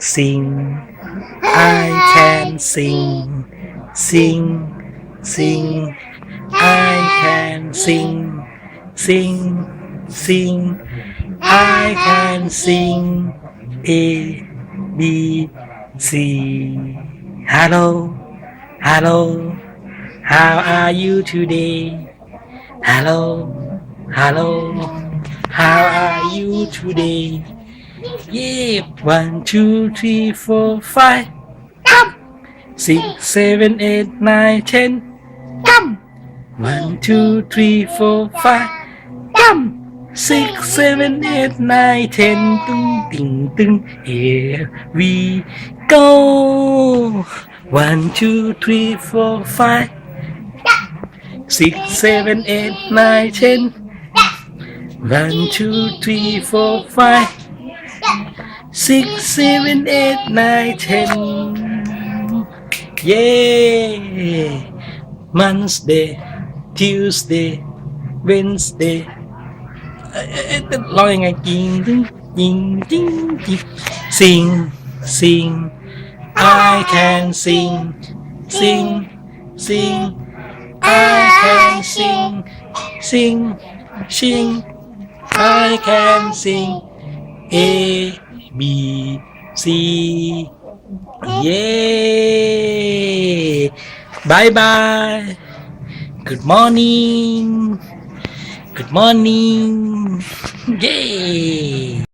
sing. I can sing sing sing. I can sing sing sing. I can sing A B C. Hello Hello. How are you today? Hello Hello. How are you today Yeah. One two three four five. Come. Six seven eight nine ten. Come. One two three four five. Come. Six seven eight nine ten. Tung ting tung Here we go. One two three four five. Six seven eight nine ten. One two three four five Six seven eight nine ten Yeah Monday Tuesday Wednesday เอ๊ะเอ๊ะเอ๊ะร้องยังไงจิงจิงจิงจิงจิง sing sing I can sing sing sing I can sing sing sing I can sing A B C. Yeah. Bye bye. Good morning. Good morning. Yay